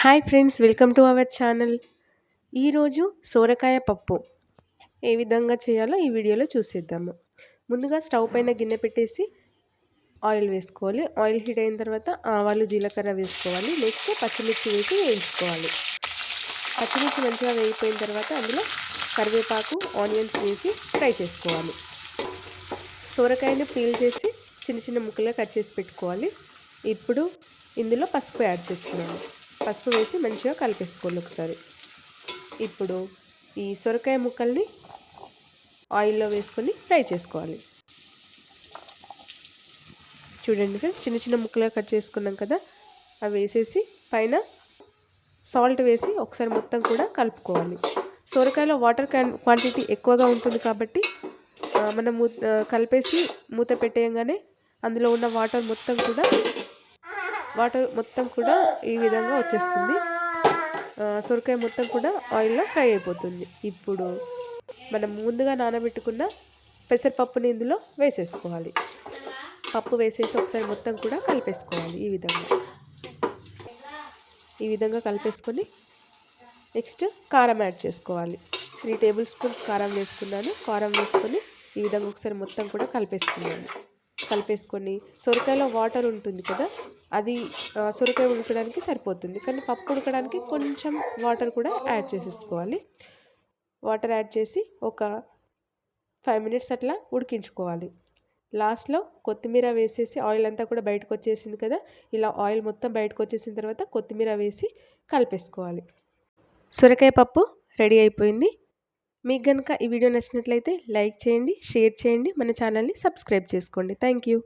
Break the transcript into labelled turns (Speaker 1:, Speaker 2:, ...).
Speaker 1: Hi friends welcome to our channel. ఈరోజు సోరకాయ పప్పు. ఏ విధంగా చేయాలో ఈ వీడియోలో చూసేద్దాము. ముందుగా స్టవ్ పైన గిన్నె పెట్టేసి ఆయిల్ వేసుకోవాలి. ఆయిల్ హీట్ అయిన తర్వాత ఆవాలు జీలకర్ర వేసుకోవాలి. నెక్స్ట్ పచ్చిమిర్చి వేసి వేయించుకోవాలి. పచ్చిమిర్చి మంచిగా వేయిపోయిన తర్వాత అందులో కరివేపాకు ఆనియన్స్ వేసి ఫ్రై చేసుకోవాలి. సోరకాయని పీల్ చేసి చిన్న చిన్న ముక్కలుగా కట్ చేసి పెట్టుకోవాలి. ఇప్పుడు ఇందులో పసుపు యాడ్ చేస్తున్నాను. పసుపు వేసి మంచిగా కలిపేసుకోండి ఒకసారి. ఇప్పుడు ఈ సొరకాయ ముక్కల్ని ఆయిల్లో వేసుకొని ఫ్రై చేసుకోవాలి. చూడండి ఫ్రెండ్స్ చిన్న చిన్న ముక్కలుగా కట్ చేసుకున్నాం కదా అవి వేసేసి పైన సాల్ట్ వేసి ఒకసారి మొత్తం కూడా కలుపుకోవాలి. సొరకాయలో వాటర్ క్వాంటిటీ ఎక్కువగా ఉంటుంది కాబట్టి మనం కలిపేసి మూత పెట్టేయంగానే అందులో ఉన్న వాటర్ మొత్తం కూడా వాటర్ మొత్తం కూడా ఈ విధంగా వచ్చేస్తుంది. సొరకాయ మొత్తం కూడా ఆయిల్లో ఫ్రై అయిపోతుంది. ఇప్పుడు మనం ముందుగా నానబెట్టుకున్న పెసరపప్పుని ఇందులో వేసేసుకోవాలి. పప్పు వేసేసి ఒకసారి మొత్తం కూడా కలిపేసుకోవాలి ఈ విధంగా. ఈ విధంగా కలిపేసుకొని నెక్స్ట్ కారం యాడ్ చేసుకోవాలి. త్రీ టేబుల్ స్పూన్స్ కారం వేసుకున్నాను. కారం వేసుకొని ఈ విధంగా ఒకసారి మొత్తం కూడా కలిపేసుకున్నాను. కలిపేసుకొని సొరకాయలో వాటర్ ఉంటుంది కదా అది సొరకాయ ఉడకడానికి సరిపోతుంది. కానీ పప్పు ఉడకడానికి కొంచెం వాటర్ కూడా యాడ్ చేసేసుకోవాలి. వాటర్ యాడ్ చేసి ఒక ఫైవ్ మినిట్స్ అట్లా ఉడికించుకోవాలి. లాస్ట్లో కొత్తిమీర వేసేసి ఆయిల్ అంతా కూడా బయటకు వచ్చేసింది కదా ఇలా ఆయిల్ మొత్తం బయటకు వచ్చేసిన తర్వాత కొత్తిమీర వేసి కలిపేసుకోవాలి. సొరకాయ పప్పు రెడీ అయిపోయింది. మీకు కనుక ఈ వీడియో నచ్చినట్లయితే లైక్ చేయండి షేర్ చేయండి మన ఛానల్ని సబ్స్క్రైబ్ చేసుకోండి. Thank you.